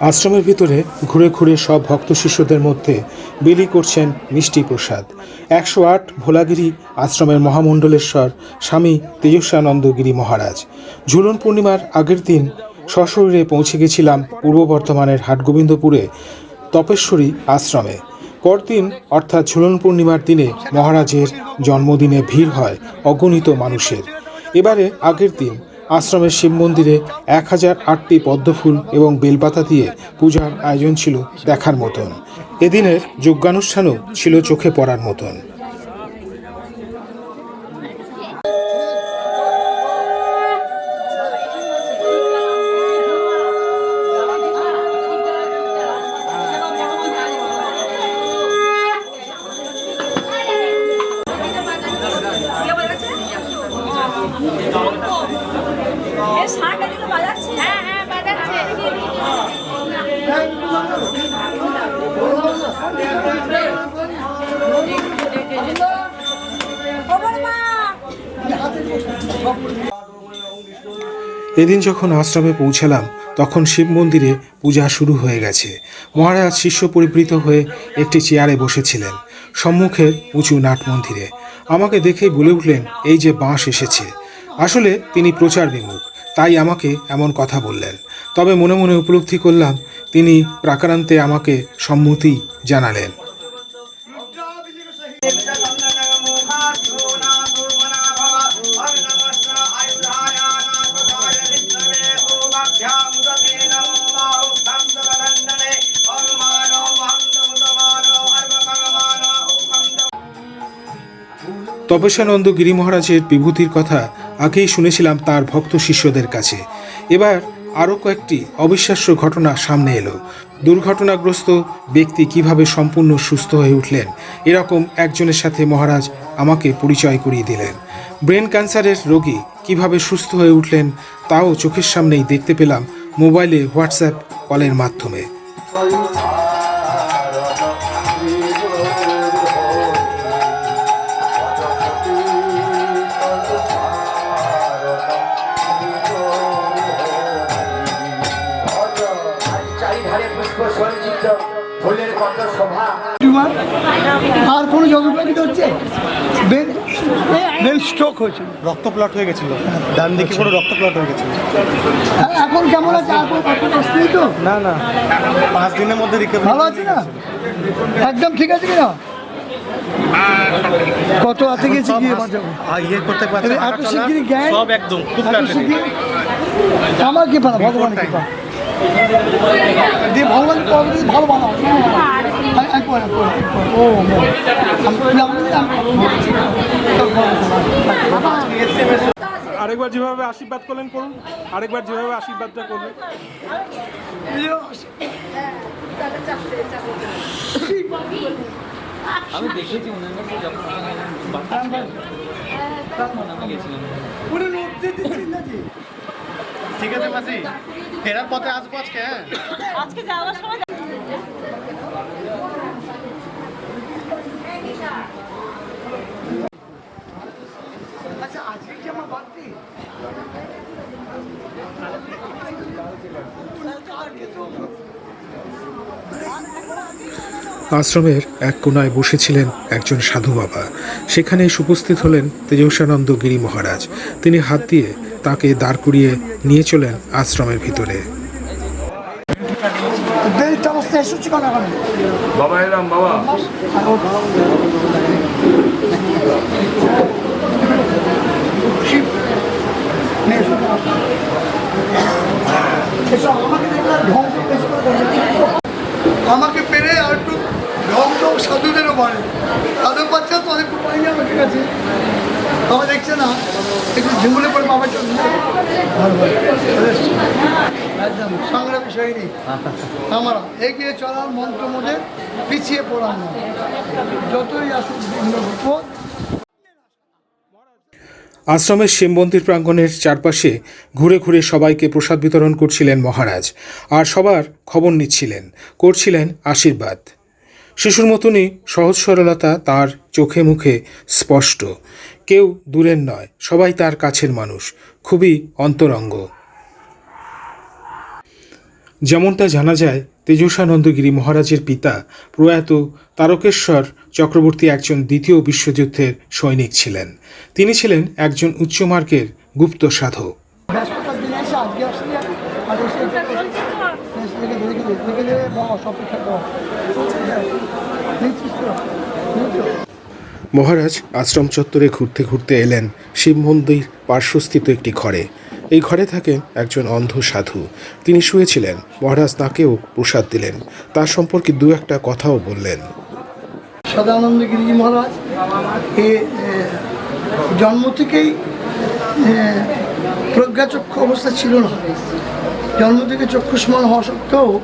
আশ্রমের ভিতরে ঘুরে ঘুরে সব ভক্ত শিষ্যদের মধ্যে বিলি করছেন মিষ্টি প্রসাদ। একশো আট ভোলাগিরি আশ্রমের মহামণ্ডলেশ্বর স্বামী তেজস্বানন্দগিরি মহারাজ। ঝুলন পূর্ণিমার আগের দিন সশরীরে পৌঁছে গেছিলাম পূর্ব বর্ধমানের হাটগোবিন্দপুরে তপেশ্বরী আশ্রমে। পরদিন অর্থাৎ ঝুলন পূর্ণিমার দিনে মহারাজের জন্মদিনে ভিড় হয় অগণিত মানুষের। এবারে আগের দিন আশ্রমের শিব মন্দিরে এক হাজার আটটি পদ্মফুল এবং বেলপাতা দিয়ে পূজার আয়োজন ছিল দেখার মতন। এদিনের যজ্ঞানুষ্ঠানও ছিল চোখে পড়ার মতন। এদিন যখন আশ্রমে পৌঁছালাম, তখন শিব মন্দিরে পূজা শুরু হয়ে গেছে। মহারাজ শিষ্য পরিবৃত হয়ে একটি চেয়ারে বসেছিলেন, সম্মুখে উঁচু নাট মন্দিরে। আমাকে দেখেই বলে উঠলেন, এই যে বাঁশ এসেছে। আসলে তিনি প্রচার বিমুখ, তাই আমাকে এমন কথা বললেন। তবে মনে মনে উপলব্ধি করলাম, তিনি প্রাকারান্তে আমাকে সম্মতি জানালেন। তপস্যানন্দ গিরি মহারাজের বিভূতির কথা আগেই শুনেছিলাম তার ভক্ত শিষ্যদের কাছে। এবার আরও কয়েকটি অবিশ্বাস্য ঘটনা সামনে এলো। দুর্ঘটনাগ্রস্ত ব্যক্তি কীভাবে সম্পূর্ণ সুস্থ হয়ে উঠলেন, এরকম একজনের সাথে মহারাজ আমাকে পরিচয় করিয়ে দিলেন। ব্রেন ক্যান্সারের রোগী কীভাবে সুস্থ হয়ে উঠলেন, তাও চোখের সামনেই দেখতে পেলাম মোবাইলে হোয়াটসঅ্যাপ কলের মাধ্যমে। টিউমার আর কোনো যন্ত্রপাতি হচ্ছে? ব্রেন ব্রেন স্ট্রোক হয়েছে। রক্ত প্লট হয়ে গেছিল। ডান দিকে পুরো রক্ত প্লট হয়ে গেছিল। হ্যাঁ, এখন কেমন আছে? আর কোনো কষ্ট কষ্ট তো? না না। পাঁচ দিনের মধ্যে রিকভারি ভালো আছে না? একদম ঠিক আছে কিনা? কত হাতে গেছে গিয়ে বাঁচাবো ইয়ে করতে পারছে এত শিগগিরই জ্ঞান সব একদম খুব এত তাড়াতাড়ি। শিগগির আমার কি পারা ভগবানের কৃপা। দিয়ে ভগবান কবে ভালো বানাও। আমি- আমি পড়ে। ও। আমি- আমি- আমি- আরেকবার যেভাবে আশীর্বাদ করলেন করুন। আরেকবার যেভাবে আশীর্বাদটা করলেন। পুরো লোক দিয়ে দিচ্ছি নাকি? ঠিক আছে মাসি। ফেরার পথে আসব আজকে হ্যাঁ। আজকে যাওয়ার সময় আচ্ছা আজকে কি আমার বাড়তি? আশ্রমের এক কোনায় বসেছিলেন একজন সাধু বাবা। সেখানে উপস্থিত হলেন তেজস্বানন্দ গিরি মহারাজ। তিনি হাত দিয়ে তাকে দাঁড় করিয়ে নিয়ে চলেন আশ্রমের ভিতরে। বাবা এলাম বাবা। আমাকে পেরে আর একটু ঢং ঢং সাধুদেরও বাড়ে সাধু বাচ্চা তো অনেক পাই না ঠিক আছে। বাবা দেখছে না? একটু পরে বাবা আশ্রমের শিব প্রাঙ্গণের চারপাশে ঘুরে ঘুরে সবাইকে প্রসাদ বিতরণ করছিলেন মহারাজ আর সবার খবর নিচ্ছিলেন, করছিলেন আশীর্বাদ। শিশুর মতনই সহজ সরলতা তার চোখে মুখে স্পষ্ট। কেউ দূরের নয়, সবাই তার কাছের মানুষ, খুবই অন্তরঙ্গ। যেমনটা জানা যায়, তেজস্বানন্দগিরি মহারাজের পিতা প্রয়াত তারকেশ্বর চক্রবর্তী একজন দ্বিতীয় বিশ্বযুদ্ধের সৈনিক ছিলেন। তিনি ছিলেন একজন উচ্চমার্গের গুপ্ত সাধক। সব মহারাজ আশ্রম চত্বরে ঘুরতে ঘুরতে এলেন শিব মন্দির পার্শ্বস্থিত একটি ঘরে। এই ঘরে থাকেন একজন অন্ধ সাধু। তিনি শুয়েছিলেন। মহারাজ তাকেও প্রসাদ দিলেন। তার সম্পর্কে দু একটা কথাও বললেন। সদানন্দ গিরিজি মহারাজ, এ জন্ম থেকেই প্রজ্ঞাচক্ষু অবস্থা ছিল না। জন্ম থেকে চক্ষুষ্মান হওয়া সত্ত্বেও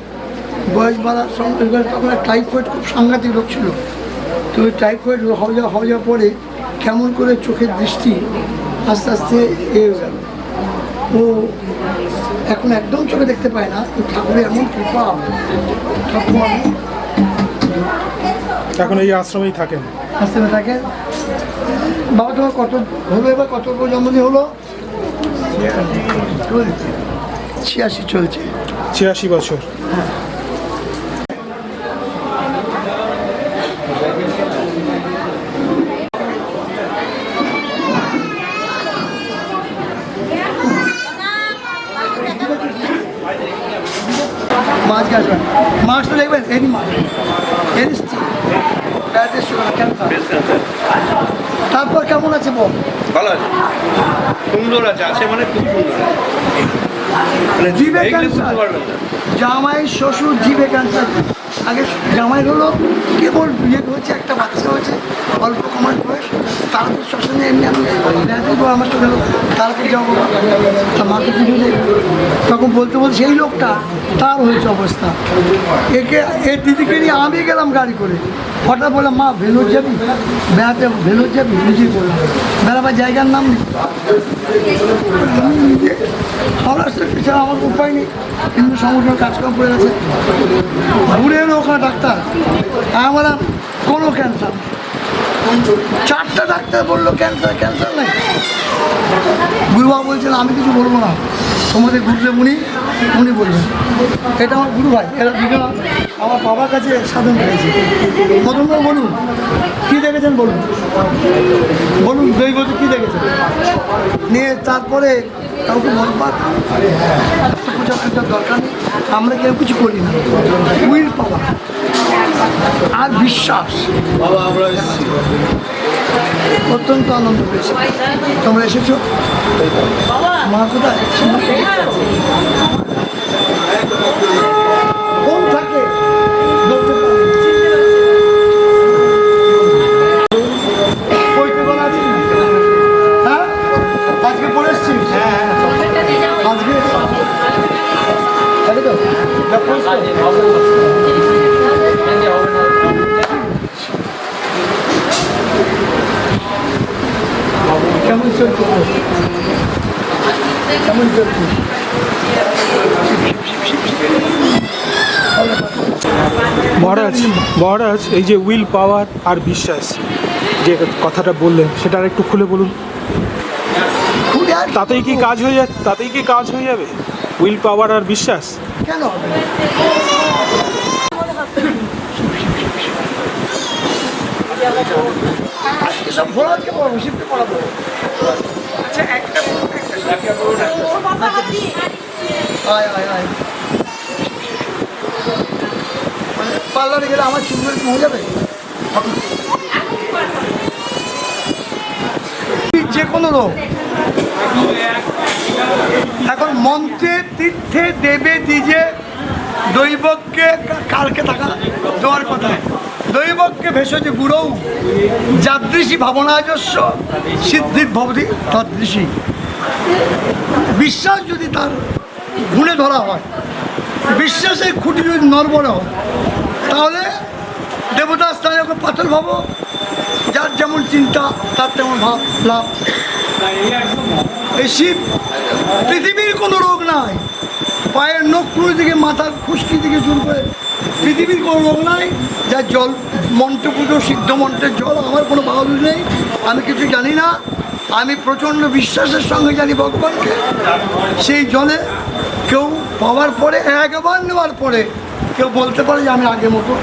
বয়স বাড়ার সঙ্গে তখন টাইফয়েড খুব সাংঘাতিক রোগ ছিল। তো টাইফয়েড হয়ে যাওয়া হয়ে যাওয়ার পরে কেমন করে চোখের দৃষ্টি আস্তে আস্তে এ হয়ে গেল। ও এখন একদম চোখে দেখতে পায় না তো ঠাকুরের এমন কৃপা। ঠাকুর এখন এই আশ্রমেই থাকেন। আসতে থাকে বাবা তোমার কত হলো এবার? কত জন্মদিন হলো? ছিয়াশি। চলছে। ছিয়াশি বছর। মাছ গাছ মাছ সুগার ক্যান্সার তারপর কেমন আছে বল? ভালো আছে। সুন্দর আছে আছে মানে খুব সুন্দর মানে জিভে দেখলে ক্যান্সার বুঝতে পারবেন না। জামাই শ্বশুর জিভে ক্যান্সার আগে জামাই হলো কেবল বিয়ে হয়েছে একটা বাচ্চা হয়েছে অল্প কমার বয়স। তারপর শ্মশানে এমনি আমি আমার সাথে তারপর যাব তা মাকে পুজো তখন বলতে বলতে সেই লোকটা, তার হয়েছে অবস্থা। একে এ দিদিকে নিয়ে আমি গেলাম গাড়ি করে। হঠাৎ বললাম, মা, ভেলোর যাবি? বেড়াতে ভেলোর যাবি? নিজেই বললাম বেড়াবার জায়গার নাম নেই। মহারাষ্ট্রের পিছনে আমার উপায় নেই, হিন্দু সংগঠনের কাজকর্ম করে গেছে। ঘুরে এলো ওখানে ডাক্তার আমি বললাম কোনো ক্যান্সার চারটা ডাক্তার বলল ক্যান্সার ক্যান্সার নাই। গুরুবাবু বলছেন, আমি কিছু বলব না। তোমাদের গুরুদেব উনি উনি বলবেন। এটা আমার গুরু ভাই এরা দুজন আমার বাবার কাছে সাধন পেয়েছে মদনবাবু বলুন, কী দেখেছেন বলুন? বলুন দৈবত কী দেখেছেন? নিয়ে তারপরে কাউকে বলবার পূজা দরকার আমরা কেউ কিছু করি না। উইল পাওয়া আর বিশ্বাস। অত্যন্ত আনন্দ পেয়েছি। তোমরা এসেছ? মা কোথায়? কোন থাকে। বইতে বলা হ্যাঁ? আজকে পড়ে এসছিস আজকে তাই তো যা পড়ছো? কেমন চলছে? কেমন চলছে? মহারাজ মহারাজ এই যে উইল পাওয়ার আর বিশ্বাস যে কথাটা বললেন সেটা আর একটু খুলে বলুন। তাতেই কি কাজ হয়ে যাবে? তাতেই কি কাজ হয়ে যাবে? উইল পাওয়ার আর বিশ্বাস? কেন? আজকে সব ভোলাকে পড়াবো শিবকে পড়াবো আচ্ছা একটা আয় আয় আয়। পার্লারে গেলে আমার চুলগুলো কি হয়ে যাবে? যে কোনো রোগ। এখন মন্ত্রে তীর্থে দেবে দিজে দৈবককে কালকে থাকা দেওয়ার কথা দৈবককে ভেষজ গুরৌ, যাদৃশী ভাবনাজস্ব সিদ্ধির ভবতি তদৃশী। বিশ্বাস যদি তার গুণে ধরা হয় বিশ্বাসের খুঁটি যদি নরবরে হয়, তাহলে দেবতার স্থানে ওকে পাথর ভাবো, যার যেমন চিন্তা, তার তেমন ভাব, লাভ। এই শিব পৃথিবীর কোনো রোগ নাই। পায়ের নখ কুড়ি দিকে মাথার খুশকি দিকে শুরু করে পৃথিবীর কোনো রোগ নাই, যা জল, মন্ত্র পুজো, সিদ্ধ মন্ত্রের জল, আমার কোনো বাহাদুর নেই। আমি কিছু জানি না। আমি প্রচণ্ড বিশ্বাসের সঙ্গে জানি ভগবানকে। সেই জলে কেউ পাওয়ার পরে একবার নেওয়ার পরে কেউ বলতে পারে যে আমি আগের মতো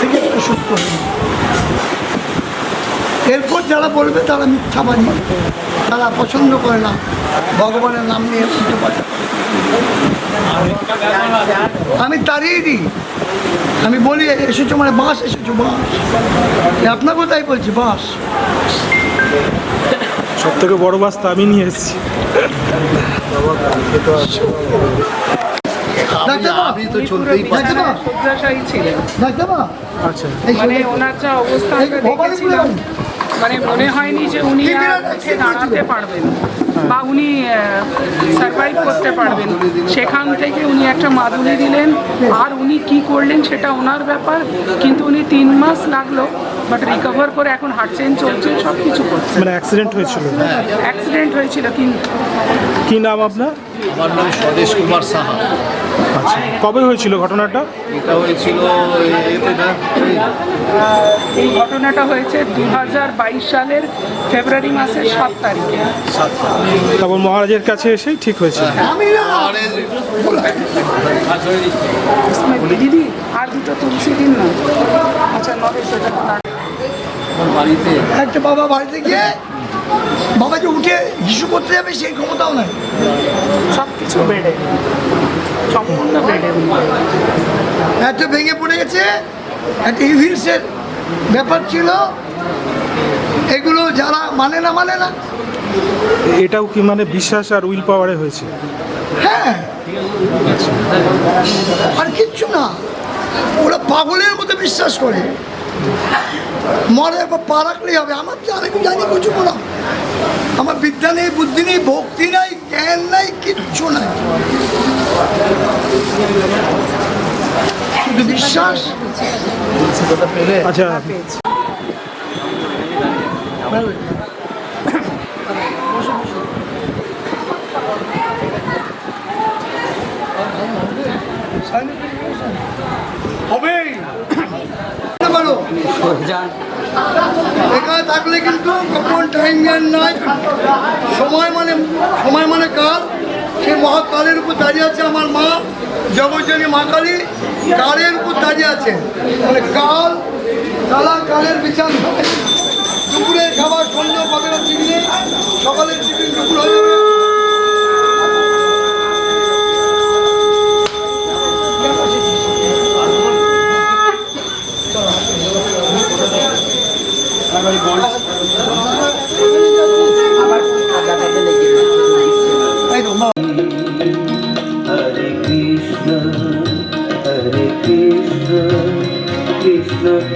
থেকে একটু সুস্থ হই এরপর যারা বলবে, তারা মিথ্যা মিথ্যাবাদী তারা পছন্দ করে না। ভগবানের নাম নিয়ে পাল্টা করে। আমি তাড়িয়ে দিই। আমি বলি এসেছ মানে বাস এসেছ বাস। আপনার কোথায় বলছি বাস। সব থেকে বড় বাস তো আমি নিয়ে এসেছি। আমি তো চলতেই শয্যাশায়ী ছিলেন। আচ্ছা। মানে ওনার যা অবস্থা মানে মনে হয়নি যে উনি আর উঠে দাঁড়াতে পারবেন বা উনি সার্ভাইভ করতে পারবেন। সেখান থেকে উনি একটা মাদুলি দিলেন। আর উনি কি করলেন সেটা ওনার ব্যাপার। কিন্তু উনি তিন মাস লাগল বাট রিকভার করে এখন হাঁটছেন চলছেন সব কিছু করছেন মানে অ্যাক্সিডেন্ট হয়েছিল। অ্যাক্সিডেন্ট হয়েছিল কিন্তু কি নাম আপনার? আমার নাম স্বদেশ কুমার সাহা। আচ্ছা। কবে হয়েছিল ঘটনাটা? এটা হয়েছিল এতে না? এই ঘটনাটা হয়েছে দু হাজার বাইশ সালের ফেব্রুয়ারি মাসের সাত তারিখে। তারপর মহারাজের কাছে এসেই ঠিক হয়েছিল। আমি দিদি আর দুটো তুলসী দিন না? আচ্ছা নরেশ ওটা তার- একটা বাবা বাড়িতে গিয়ে বাবা যে উঠে হিসু করতে যাবে সেই ক্ষমতাও নাই। সব কিছু বেড়ে এত ভেঙে পড়ে গেছে। একটা ইভিলসের ব্যাপার ছিল। এগুলো যারা মানে না মানে না। এটাও কি মানে বিশ্বাস আর উইল পাওয়ারে হয়েছে? হ্যাঁ। আর কিচ্ছু না। ওরা পাগলের মতো বিশ্বাস করে। মরে পা রাখলেই হবে। আমার তো আমি জানি কিছু না। আমার বিদ্যা নেই বুদ্ধি নেই ভক্তি নাই জ্ঞান নাই কিচ্ছু নাই। শুধু বিশ্বাস? আচ্ছা। হবেই থাকলে কিন্তু কখন টাইম জ্ঞান নাই। সময় মানে সময় মানে কাল। সেই মহাকালের উপর দাঁড়িয়ে আছে আমার মা, জগজ্জনী মা কালী, কালের উপর দাঁড়িয়ে আছে। মানে কাল, কালা কালের বিচার দুপুরের খাবার, সন্ধ্যা পাবে টিফিনে সকালের টিফিন দুপুর হয়ে যাবে। এই não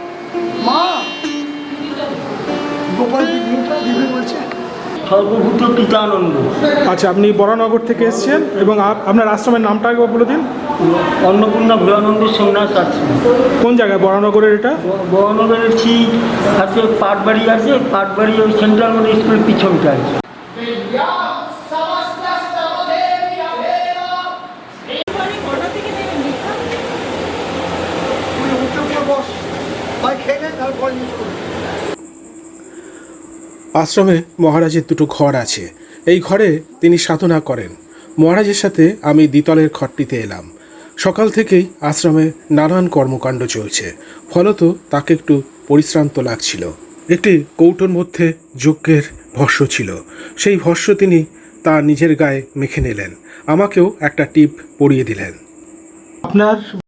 মা! গোপাল বিঘ্নটা দিবে বলছে। সর্বভূত পিতানন্দ। আচ্ছা আপনি বরানগর থেকে এসেছেন এবং আপ- আপনার আশ্রমের নামটা একবার বলে দিন। অন্নপূর্ণা ভোলানন্দ সোমনাথ আশ্রম কোন জায়গায়? বরানগরের এটা? বহনগরের ঠিক আছে পাটবাড়ি আছে পাটবাড়ি ওই সেন্ট্রাল স্কুলের পিছনটা আছে তুই উঠে উপরে বস ভাই খেয়ে নে তারপর জিনিস করবি আশ্রমে মহারাজের দুটো ঘর আছে। এই ঘরে তিনি সাধনা করেন। মহারাজের সাথে আমি দ্বিতলের ঘরটিতে এলাম। সকাল থেকেই আশ্রমে নানান কর্মকাণ্ড চলছে। ফলত তাকে একটু পরিশ্রান্ত লাগছিল। একটি কৌটোর মধ্যে যজ্ঞের ভস্য ছিল। সেই ভস্য তিনি তা নিজের গায়ে মেখে নিলেন। আমাকেও একটা টিপ পরিয়ে দিলেন। আপনার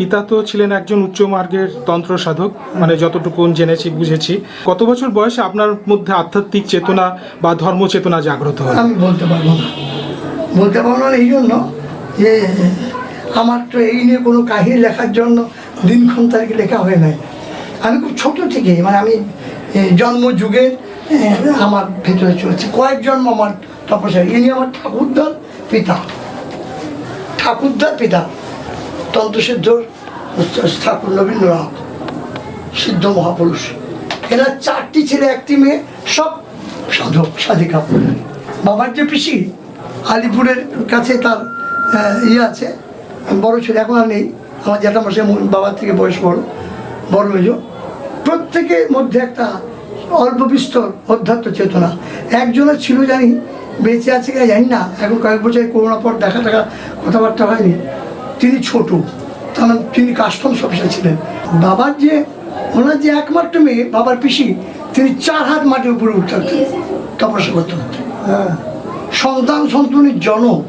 পিতা তো ছিলেন একজন উচ্চ মার্গের তন্ত্র সাধক মানে যতটুকু জেনেছি, বুঝেছি। কত বছর বয়সে আপনার মধ্যে আধ্যাত্মিক চেতনা বা ধর্ম চেতনা জাগ্রত হলো? আমি বলতে পারব না। বলতে পারব না এই জন্য যে আমার তো এই নিয়ে কোনো কাহিনী লেখার জন্য দিনক্ষণ তারিখ লেখা হয়ে নাই। আমি খুব ছোট থেকে মানে আমি জন্ম যুগে আমার ভেতরে চলছে। কয়েক জন্ম আমার তপস্যা ইনি আমার ঠাকুরদার পিতা। ঠাকুরদার পিতা। তন্ত্রসিদ্ধ ঠাকুর রবীন্দ্রনাথ, সিদ্ধ মহাপুরুষ। এরা চারটি ছেলে, একটি মেয়ে, সব সাধক, সাধিকা। বাবার যে পিসি, আলিপুরের কাছে তার ইয়ে আছে, বড় ছেলে, এখন আর নেই। আমার জ্যাঠামশাই বাবার থেকে বয়স বড় বড় মেজ। প্রত্যেকের মধ্যে একটা অল্প বিস্তর অধ্যাত্ম চেতনা। একজনের ছিল জানি, বেঁচে আছে কিনা জানি না। এখন কয়েক বছর করোনা পর দেখা টাকা কথাবার্তা হয়নি। তিনি ছোট। তার মানে তিনি কাস্টমস অফিসার ছিলেন। বাবার যে ওনার যে একমাত্র মেয়ে বাবার পিসি তিনি চার হাত মাটির উপরে উঠতে তপস্যা করতে করতে হ্যাঁ। সন্তান সন্তানের জনক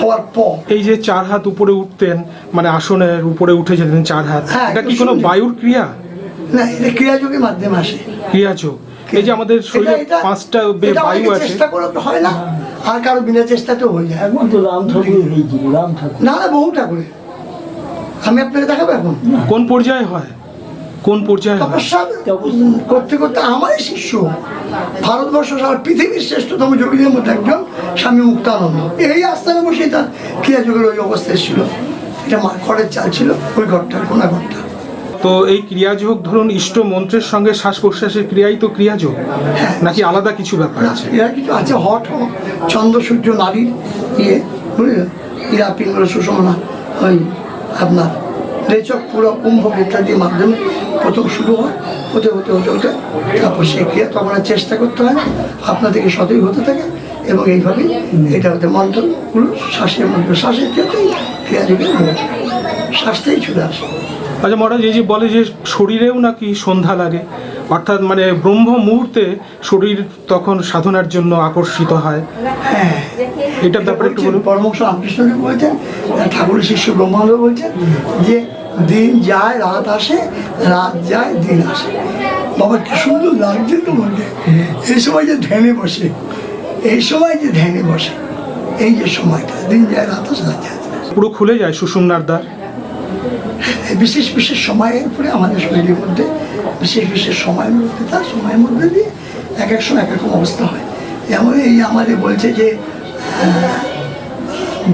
হওয়ার পর। এই যে চার হাত উপরে উঠতেন মানে আসনের উপরে উঠে যেতেন চার হাত হ্যাঁ, এটা কি কোনো বায়ুর ক্রিয়া? না এটা ক্রিয়াযোগের মাধ্যমে আসে। ক্রিয়াযোগ। এই যে আমাদের শরীরে পাঁচটা বায়ু আছে। চেষ্টা করলে তো হয় না আর কারও বিনা চেষ্টাতেও হয়ে যায়। এখন তো রাম ঠাকুর হয়েছে রাম ঠাকুর। না না বহু ঠাকুরে। আমি আপনাকে দেখাবো এখন? কোন পর্যায়ে হয়? কোন পর্যায়ে হয়? তপস্যা করতে করতে আমারই শিষ্য। ভারতবর্ষ সারা পৃথিবীর শ্রেষ্ঠতম যোগীদের মধ্যে একজন স্বামী মুক্তানন্দ। এই আস্থানে বসে তার ক্রিয়াযোগের ওই অবস্থায় ছিল এটা মা খড়ের চাল ছিল ওই ঘরটা কোনা ঘরটা। তো এই ক্রিয়াযোগ, ধরুন, ইষ্ট মন্ত্রের সঙ্গে শ্বাস প্রশ্বাসের ক্রিয়াই তো ক্রিয়াযোগ? নাকি আলাদা কিছু ব্যাপার আছে? এরা কিছু আছে, হট চন্দ্র, সূর্য নারীর ইয়ে বুঝলেন ইরা, পিঙ্গল সুষমনা ওই আপনার রেচক, পুরো কুম্ভ ইত্যাদির মাধ্যমে প্রথম শুরু হয়, হতে হতে হতে হতে। তারপর সে ক্রিয়া আর চেষ্টা করতে হয় না আপনা থেকে সতই হতে থাকে এবং এইভাবেই এটা হতে মন্ত্রগুলো, শ্বাসের মন্ত্র, শ্বাসের ক্ষেত্রেই ক্রিয়া যুগে শ্বাসতেই চলে আসে। আচ্ছা মহারাজ এই যে বলে যে শরীরেও নাকি সন্ধ্যা লাগে অর্থাৎ মানে ব্রহ্ম মুহূর্তে শরীর তখন সাধনার জন্য আকর্ষিত হয়। হ্যাঁ। এটার ব্যাপারে একটু বলুন। পরমংশ রামকৃষ্ণদেব বলছেন ঠাকুরের শিষ্য ব্রহ্মানন্দ বলছেন যে দিন যায় রাত আসে রাত যায় দিন আসে। বাবা কি সুন্দর লাগছে তোমাকে এই সময় যে ধ্যানে বসে এই সময় যে ধ্যানে বসে এই যে সময়টা দিন যায় রাত আসে রাত যায়। পুরো খুলে যায় সুষুম্নার দ্বার। বিশেষ বিশেষ সময়ের উপরে আমাদের শরীরের মধ্যে, বিশেষ বিশেষ সময়ের মধ্যে তার সময়ের মধ্যে দিয়ে এক এক সময় এক রকম অবস্থা হয়। এমন এই আমাদের বলছে যে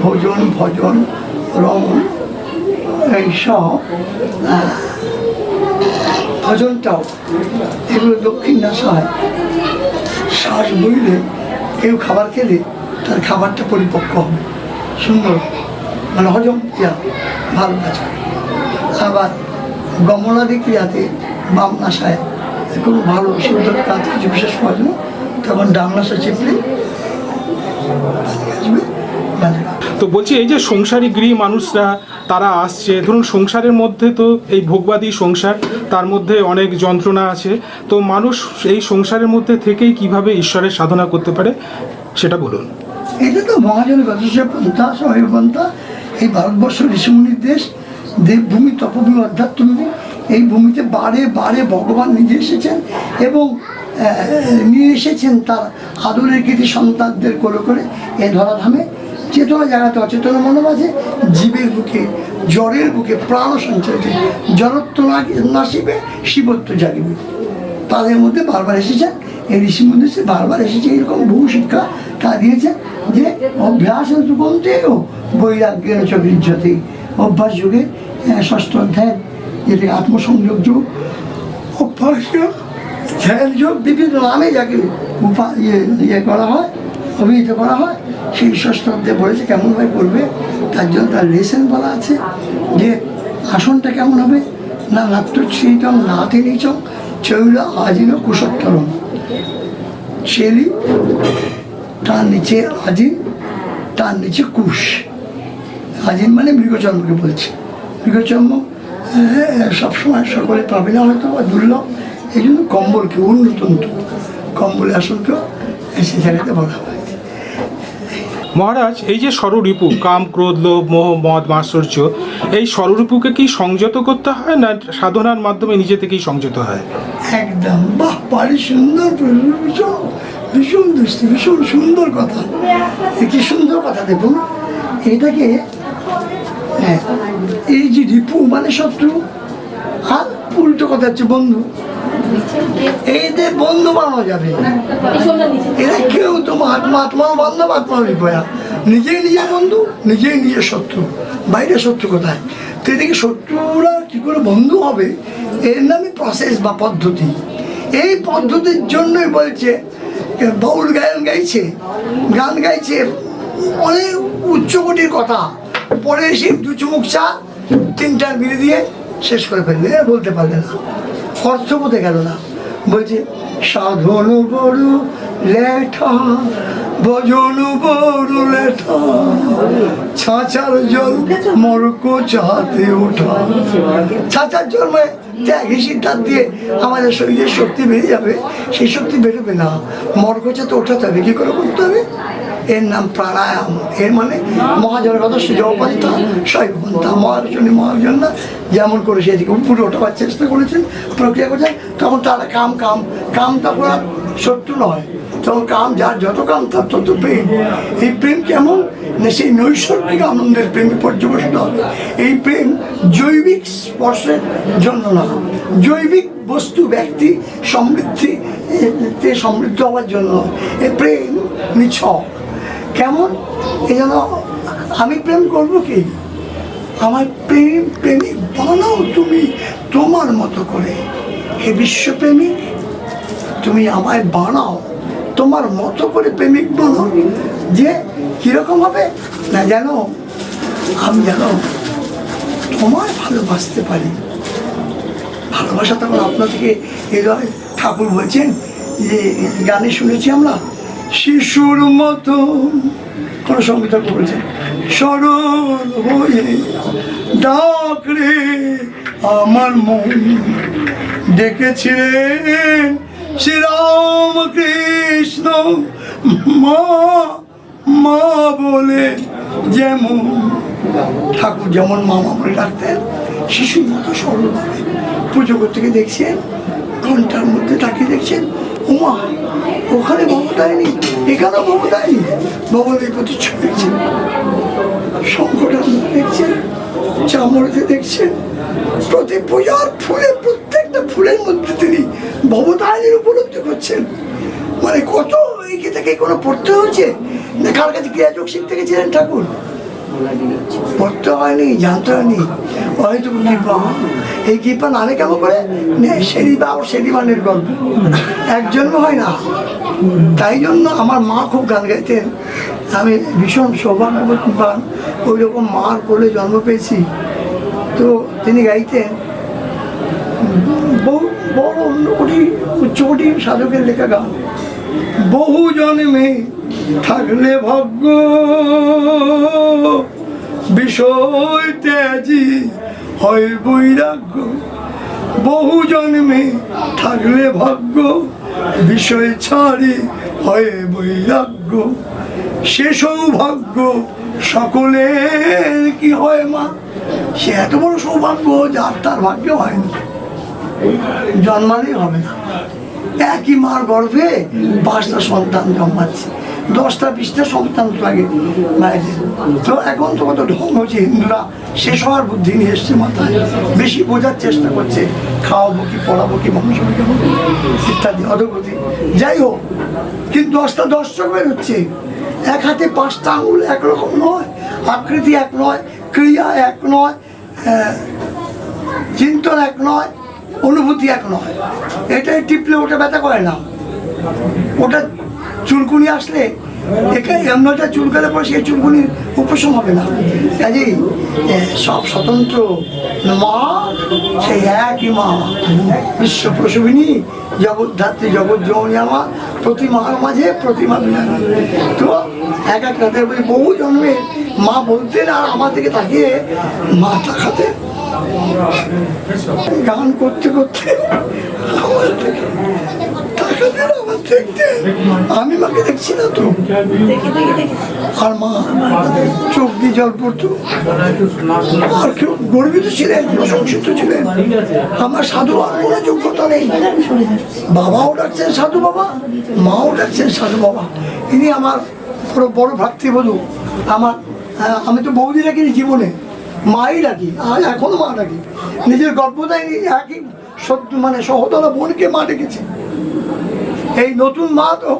ভোজন, ভজন রমন এইসব ভজনটাও এগুলো দক্ষিণ নাশা হয়। শ্বাস বইলে কেউ খাবার খেলে তার খাবারটা পরিপক্ক হবে। সুন্দর। মানে হজম ক্রিয়া, ভালো কাজ করে আবার গমনাদি ক্রিয়াতে বাম নাশায় কোনো ভালো সিদ্ধ কাজ কিছু বিশেষ প্রয়োজন তখন ডান নাশা চেপলে আসবে। তো বলছি এই যে সংসারী গৃহ মানুষরা তারা আসছে। ধরুন সংসারের মধ্যে তো এই ভোগবাদী সংসার তার মধ্যে অনেক যন্ত্রণা আছে। তো মানুষ এই সংসারের মধ্যে থেকেই কীভাবে ঈশ্বরের সাধনা করতে পারে সেটা বলুন। এটা তো মহাজন গজস্ব পন্থা পন্থা। এই ভারতবর্ষ ঋষিমুনির দেশ দেবভূমি তপভূমি অধ্যাত্মভূমি এই ভূমিতে বারে বারে ভগবান নিজে এসেছেন এবং নিয়ে এসেছেন তার আদরের কৃতি সন্তানদের করে করে এ ধরাধামে। চেতনা জাগাতে অচেতন মনে মাঝে, জীবের বুকে, জ্বরের বুকে প্রাণ সঞ্চয়তে জড়ত্ব নাসিবে শিবত্ব জাগিবে। তাদের মধ্যে বারবার এসেছেন এই ঋষি মন্দির সে বারবার এসেছে, এরকম বহু শিক্ষা তা দিয়েছে যে অভ্যাস কমতেও বৈরাগ্যের চক্রিজ্যতে অভ্যাস যুগে ষষ্ঠ অধ্যায়, যেটি আত্মসংযোগ যুগ, অভ্যাস যোগ ধ্যান যোগ, বিভিন্ন নামে যাকে উপা ইয়ে ইয়ে করা হয়, অভিহিত করা হয়। সেই ষষ্ঠ অধ্যায় বলেছে কেমনভাবে করবে তার জন্য তার লেসেন বলা আছে, যে আসনটা কেমন হবে? না নাট্যশ্রীতম নাথে নিচম চৈল আজিন কুশোত্তরম শেলি, তার নিচে আজিন, তার নিচে কুশ। আজিন মানে মৃগচর্মকে বলছে। মৃগচর্ম আহ, সবসময় সকলে পাবে না হয়তো বা দুর্লভ। এই জন্য কম্বলকে উন্নতন্তু কম্বলে আসনকেও সে জায়গাতে বলা হয়। মহারাজ এই যে ষড়রিপু কাম ক্রোধ লোভ মোহ মদ মাশ্চর্য এই ষড়রিপুকে কি সংযত করতে হয় না সাধনার মাধ্যমে নিজে থেকেই সংযত হয়? একদম বাহ বাড়ি সুন্দর ভীষণ ভীষণ দৃষ্টি ভীষণ সুন্দর কথা। কি সুন্দর কথা দেখুন এটাকে হ্যাঁ, এই যে রিপু মানে শত্রু আর উল্টো কথা হচ্ছে বন্ধু। এদের বন্ধু বানানো যাবে। এরা কেউ তো আত্মা আত্মাও বান্ধব আত্মা বিপয়া নিজেই নিজের বন্ধু নিজেই নিজের শত্রু। বাইরে শত্রু কোথায়? তো এদিকে শত্রুরা কী করে বন্ধু হবে? এর নামই প্রসেস বা পদ্ধতি। এই পদ্ধতির জন্যই বলছে বাউল গায়ন গাইছে গান গাইছে অনেক উচ্চকোটির কথা। পরে এসে দু চুমুক চা তিনটার বিড়ি দিয়ে শেষ করে ফেললে, এ বলতে পারলে না। অর্থ বোধে গেল না। বলছে, সাধন বড় লেঠা, ভজন বড় লেঠা, ছাঁচার জল মরক চাহাতে ওঠা ছাঁচার জল মানে ত্যাগ সিদ্ধান্ত দিয়ে আমাদের শরীরের শক্তি বেড়ে যাবে। সেই শক্তি বেরোবে না। মরকচা তো ওঠাতে হবে, কী করে করতে হবে? এর নাম প্রাণায়াম। এর মানে মহাজনগত সুযোগপন্থা শৈবপন্থা মহাজনা যেমন করে সেদিকে উপরে ওঠাবার চেষ্টা করেছেন, প্রক্রিয়া করেছেন, তখন তারা কাম কাম কাম তখন আর শত্রু নয়। তখন কাম, যার যত কাম, তার তত প্রেম। এই প্রেম কেমন? না, সেই নৈসর্গিক আনন্দের প্রেমে পর্যবেসিত হবে। এই প্রেম জৈবিক স্পর্শের জন্য না। জৈবিক বস্তু, ব্যক্তি, সমৃদ্ধি সমৃদ্ধ হওয়ার জন্য। নয়। এই প্রেম নিছক কেমন? এই জন্য আমি প্রেম করব কি? আমার প্রেম, প্রেমিক, বানাও তুমি তোমার মতো করে। হে বিশ্বপ্রেমিক, তুমি আমায় বানাও তোমার মতো করে প্রেমিক বানাও। যে কীরকম হবে না জানো আমি জানো তোমায় ভালোবাসতে পারি। ভালোবাসা তখন আপনার থেকে হৃদয় ঠাকুর বলছেন যে গানে শুনেছি আমরা। শিশুর মতো, কোনো সংগীত বলছেন সরল হয়ে ডাক রে, আমার মন ডেকেছিলেন শ্রীরাম কৃষ্ণ মা মা বলে যেমন ঠাকুর যেমন মামা বলে ডাকতেন, শিশুর মতো সরলভাবে পুজো করতে দেখছেন, ঘণ্টার মধ্যে তাকিয়ে দেখছেন উমা ওখানে মমতায়নি এখানেও মমতায়নি ভগবতীর প্রতিচ্ছবি দেখছেন মুখ দেখছেন, চামড়াতে দেখছেন, প্রতি পূজার ফুলে প্রত্যেকটা ফুলের মধ্যে তিনি ভবতায়নের উপলব্ধি করছেন। মানে কত এগিয়ে থেকে কোনো পড়তে হয়েছে? না কার কাছে ক্রিয়াযোগ শিখতে গেছিলেন ঠাকুর? পড়তে হয়নি, জানতে হয়নি। হয়তো কৃপা। এই কৃপা নামে কেমন করে? সেরি বা ও সেরিমানের গল্প। এক জন্ম হয় না। তাই জন্য আমার মা খুব গান গাইতেন। আমি ভীষণ সৌভাগ্যবতী পান ওই রকম মার কোলে জন্ম পেয়েছি। তো তিনি গাইতেন। বহু, বড় অন্য কোটি উচ্চ উচ্চকোটি সাধকের লেখা গান। বহু জন্মে থাকলে ভাগ্য। বিষয় ত্যাজি হয় বৈরাগ্য। বহু জন্মে থাকলে ভাগ্য। বিষয় ছাড়ি হয় বৈরাগ্য। সে সৌভাগ্য সকলের কি হয় মা? সে এত বড় সৌভাগ্য যার, তার ভাগ্য হয় না জন্মালেই হবে না। একই মার গর্ভে পাঁচটা সন্তান জন্মাচ্ছে দশটা, বিশটা সন্তান লাগে মায়েদের। তো এখন তো কত ঢং হচ্ছে, হিন্দুরা শেষ হওয়ার বুদ্ধি নিয়ে এসছে মাথায়। বেশি বোঝার চেষ্টা করছে, খাওয়াবো কি, পড়াবো কি মানুষ ইত্যাদি অধগতি যাই হোক, কিন্তু দশটা দশ চোখ বেরোচ্ছে এক হাতে পাঁচটা আঙুল একরকম নয়, আকৃতি এক নয়, ক্রিয়া এক নয় চিন্তন এক নয় অনুভূতি এক নয় এটাই টিপলে ওটা ব্যথা করে না। ওটা চুলকুনি আসলে এখানে এমনটা চুলকালে পরে সেই চুলকুনির উপশম হবে না। কাজেই সব স্বতন্ত্র মা, সেই একই মা। বিশ্ব প্রসবিনী, জগদ্ধাত্রী জগৎ জমনী আমার প্রতি মার মাঝে প্রতিমা বিরাজ তো এক এক রাতের বহু জন্মে মা বলতেন আর আমার দিকে তাকিয়ে মা তাকাতেন গান করতে করতে আমি মাকে দেখছি না তো। আর মা চোখ দিয়ে জল পড়তো। আর কেউ গর্বিত ছিলেন প্রশংসিত ছিলেন। আমার সাধু আর কোনো যোগ্যতা নেই। বাবাও ডাকছেন সাধু বাবা মাও ডাকছেন সাধু বাবা। ইনি আমার বড় বড় ভ্রাতৃবধূ। আমার আমি তো বৌদি রাখিনি জীবনে। মাই ডাকি আর এখনও মা ডাকি নিজের গর্ভতায় একই সত্য মানে সহতলা বোনকে মা ডেকেছে। এই নতুন মা তো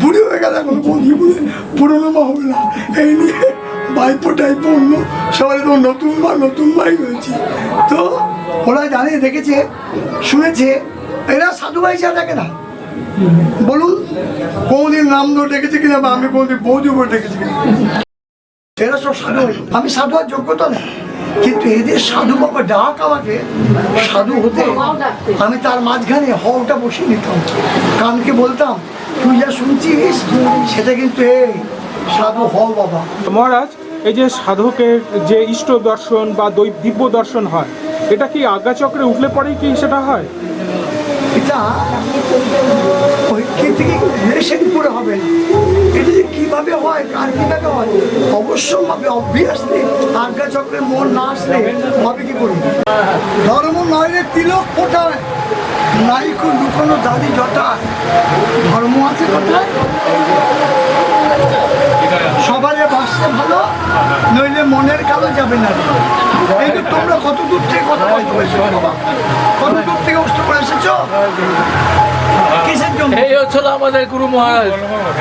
বুড়ি হয়ে গেল এখন বন্ধু বলে পুরনো মা হবে না। এই নিয়ে ভাইপো টাইপো অন্য সবাই তো নতুন মা, নতুন মাই হয়েছে। তো ওরা জানে, দেখেছে, শুনেছে। এরা সাধু ভাই দেখে না। বলুন, কোনদিন নাম ধরে ডেকেছে কিনা বা আমি কোনদিন বৌদি করে ডেকেছি কিনা? এরা সব সাধু। আমি সাধু আর যোগ্যতা নেই। কিন্তু এদের সাধু বাবা ডাক আমাকে সাধু হতে আমি তার মাঝখানে হওটা বসিয়ে নিতাম। কানকে বলতাম তুই যা শুনছিস সেটা কিন্তু এই সাধু হও বাবা। মহারাজ এই যে সাধকের যে ইষ্ট দর্শন বা দিব্য দর্শন হয় এটা কি আজ্ঞাচক্রে উঠলে পরেই কি সেটা হয়? এটা ঐক্য থেকে রেশন করে হবে। এটা যে কীভাবে হয় আর কীভাবে হয় অবশ্য ভাবে অবভিয়াসলি আজ্ঞা চক্রে মন না আসলে হবে কি করবে ধর্ম নয় তিলক কোথায়? নাইকো লুকোনো দাদি জটায়। ধর্ম আছে কোথায়? সবারে বাসতে ভালো, নইলে মনের কালো যাবে না। এই তোমরা কত দূর থেকে কত বলতে বাবা? কত দূর থেকে কষ্ট করে এসেছ? আমাদের গুরু মহারাজ।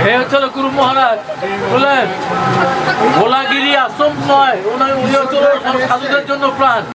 এই গুরু মহারাজ। বুঝলেন ভোলাগিরি আশ্রম নয় উনি হচ্ছিল সাধুদের জন্য প্রাণ।